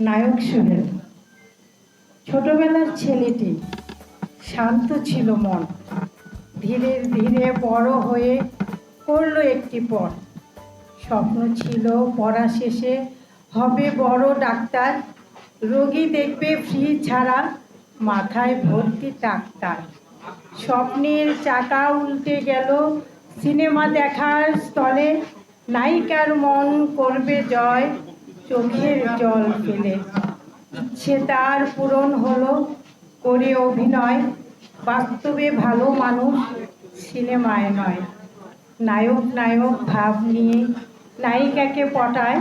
নায়ক সোহেল ছোটবেলার ছেলেটি শান্ত ছিল মন। ধীরে ধীরে বড় হয়ে করল একটি পথ। স্বপ্ন ছিল পড়া শেষে হবে বড় ডাক্তার। রোগী দেখবে ফ্রি ছাড়া মাথায় ভর্তি ডাক্তার। স্বপ্নের চাকা উল্টে গেল সিনেমা দেখার স্থলে। নায়িকার মন করবে জয়। চোখের জল ফেলে। সে তার পূরণ হলো করে অভিনয়। বাস্তবে ভালো মানুষ সিনেমায় নয়। নায়ক নায়ক ভাব নিয়ে নায়িকাকে পটায়।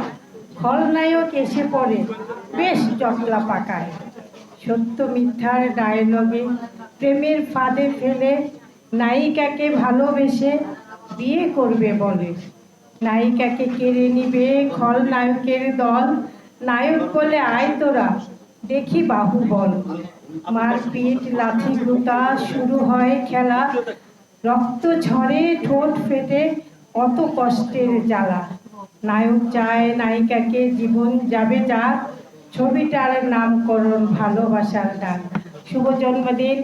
খলনায়ক এসে পড়ে, বেশ জটলা পাকায়। সত্য মিথ্যার ডায়লগে প্রেমের ফাঁদে ফেলে নায়িকাকে ভালোবেসে বিয়ে করবে বলে। নায়িকাকে কেড়ে নিবে খলনায়কের দল। নায়ক বলে, আয় তোরা, দেখি বাহুবল মারপিট, লাথি গুতা, শুরু হয় খেলা। রক্ত ঝরে, ঠোঁট ফেটে, কত কষ্টের জ্বালা। নায়ক চায়, নায়িকাকে জীবন যাবে যা ছবিটার নামকরণ, ভালোবাসার ডাক। শুভ জন্মদিন।